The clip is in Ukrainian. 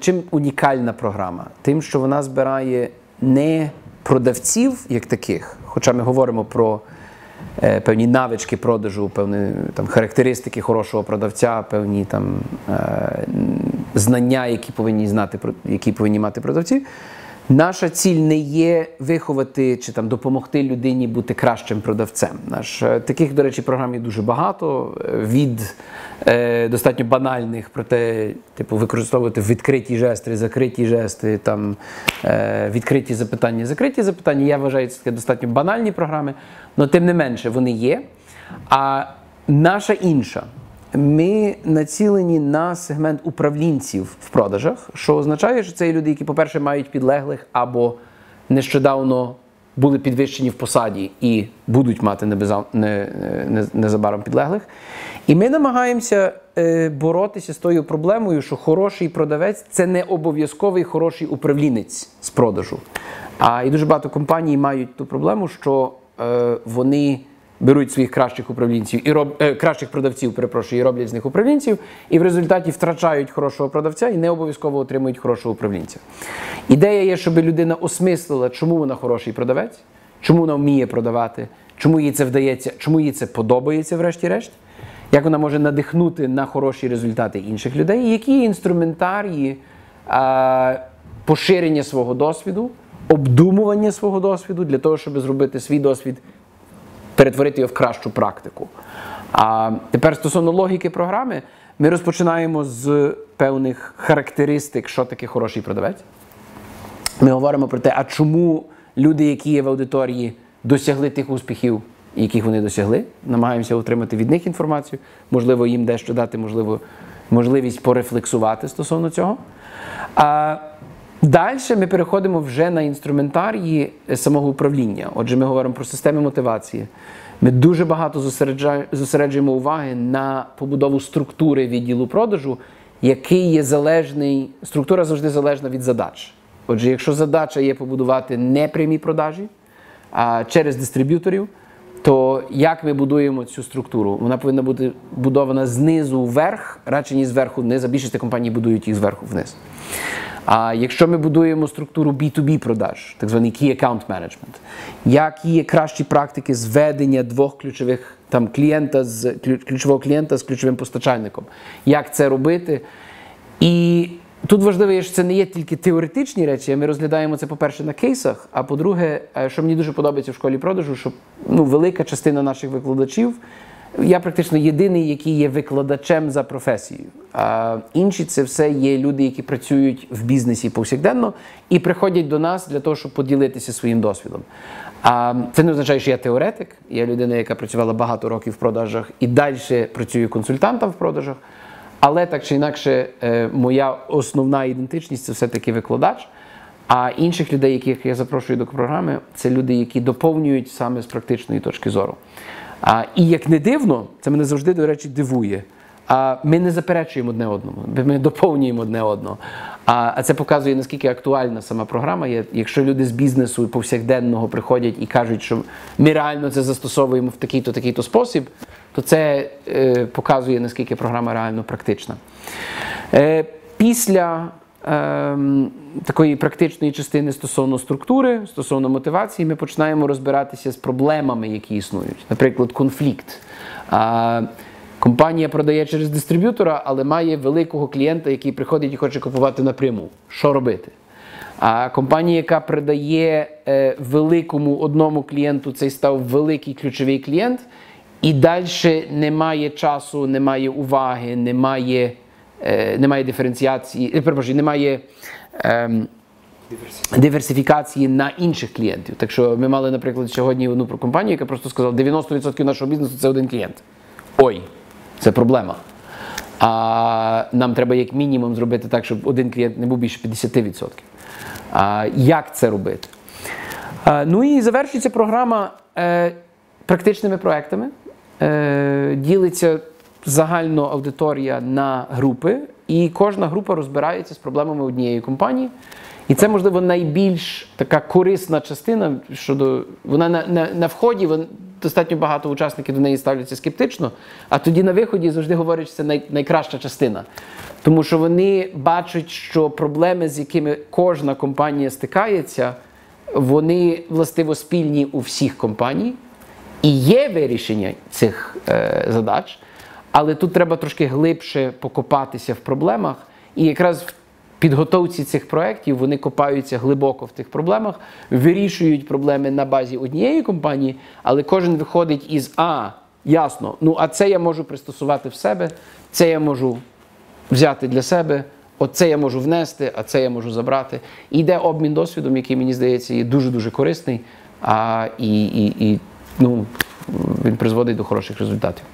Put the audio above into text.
Чим унікальна програма? Тим, що вона збирає не продавців як таких, хоча ми говоримо про е, певні навички продажу, певні там, характеристики хорошого продавця, певні там, е, знання, які повинні знати, які повинні мати продавці. Наша ціль не є виховати чи там допомогти людині бути кращим продавцем. Наш е, таких, до речі, програм є дуже багато. е, Від е, достатньо банальних, проте, типу, використовувати відкриті жести, закриті жести, там е, відкриті запитання, закриті запитання. Я вважаю, це достатньо банальні програми, але тим не менше вони є. А наша інша. Ми націлені на сегмент управлінців в продажах, що означає, що це люди, які, по-перше, мають підлеглих або нещодавно були підвищені в посаді і будуть мати незабаром підлеглих. І ми намагаємося е, боротися з тою проблемою, що хороший продавець це не обов'язковий хороший управлінець з продажу. А і дуже багато компаній мають ту проблему, що е, вони беруть своїх кращих управлінців і роб, е, кращих продавців, перепрошую, і роблять з них управлінців, і в результаті втрачають хорошого продавця і не обов'язково отримують хорошого управлінця. Ідея є, щоб людина осмислила, чому вона хороший продавець, чому вона вміє продавати, чому їй це вдається, чому їй це подобається, врешті-решт. Як вона може надихнути на хороші результати інших людей, і які інструментарії а, поширення свого досвіду, обдумування свого досвіду для того, щоб зробити свій досвід перетворити його в кращу практику. А тепер стосовно логіки програми, ми розпочинаємо з певних характеристик, що таке хороший продавець. Ми говоримо про те, а чому люди, які є в аудиторії, досягли тих успіхів, яких вони досягли. Намагаємося отримати від них інформацію, можливо, їм дещо дати, можливо, можливість порефлексувати стосовно цього. А далі ми переходимо вже на інструментарії самого управління. Отже, ми говоримо про системи мотивації. Ми дуже багато зосереджуємо уваги на побудову структури відділу продажу, який є залежний, структура завжди залежна від задач. Отже, якщо задача є побудувати непрямі продажі а через дистриб'юторів, то як ми будуємо цю структуру? Вона повинна бути будована знизу вверх, радше ніж зверху вниз, а більшість компаній будують їх зверху вниз. А якщо ми будуємо структуру B2B продаж, так званий Key Account Management, які є кращі практики зведення двох ключових там клієнта з ключового клієнта з ключовим постачальником, як це робити? І тут важливо, що це не є тільки теоретичні речі, ми розглядаємо це, по-перше, на кейсах. А по-друге, е, що мені дуже подобається в школі продажу, що ну, велика частина наших викладачів. Я практично єдиний, який є викладачем за професією. А інші це все є люди, які працюють в бізнесі повсякденно і приходять до нас для того, щоб поділитися своїм досвідом. А це не означає, що я теоретик. Я людина, яка працювала багато років в продажах і далі працює консультантом в продажах. Але так чи інакше, е, моя основна ідентичність це все-таки викладач. А інших людей, яких я запрошую до програми, це люди, які доповнюють саме з практичної точки зору. А, і як не дивно, це мене завжди, до речі, дивує. А ми не заперечуємо одне одному, ми доповнюємо одне одного. А, це показує, наскільки актуальна сама програма є. Якщо люди з бізнесу повсякденного приходять і кажуть, що ми реально це застосовуємо в такий-то такий-то спосіб, то це е, показує, наскільки програма реально практична. Е, після такої практичної частини стосовно структури, стосовно мотивації, ми починаємо розбиратися з проблемами, які існують. Наприклад, конфлікт. Компанія продає через дистриб'ютора, але має великого клієнта, який приходить і хоче купувати напряму. Що робити? А компанія, яка продає е, великому одному клієнту, цей став великий ключовий клієнт, і далі немає часу, немає уваги, немає, немає диференціації, е, перепрошую, немає ем, диверсифікації на інших клієнтів. Так що ми мали, наприклад, сьогодні одну компанію, яка просто сказала, 90% нашого бізнесу це один клієнт. Ой, це проблема. А нам треба як мінімум зробити так, щоб один клієнт не був більше 50%. А, як це робити? А, ну і завершується програма е, практичними проектами. Е, ділиться загально аудиторія на групи, і кожна група розбирається з проблемами однієї компанії. І це, можливо, найбільш така корисна частина щодо вона на, на, на вході, вон, достатньо багато учасників до неї ставляться скептично, а тоді на виході завжди говорять, що це най, найкраща частина. Тому що вони бачать, що проблеми, з якими кожна компанія стикається, вони властиво спільні у всіх компаній. І є вирішення цих е, задач, але тут треба трошки глибше покопатися в проблемах. І якраз в підготовці цих проєктів вони копаються глибоко в тих проблемах, вирішують проблеми на базі однієї компанії, але кожен виходить із А, ясно, ну а це я можу пристосувати в себе, це я можу взяти для себе. Оце я можу внести, а це я можу забрати. І йде обмін досвідом, який мені здається є дуже дуже корисний. А і, і, і ну, він призводить до хороших результатів.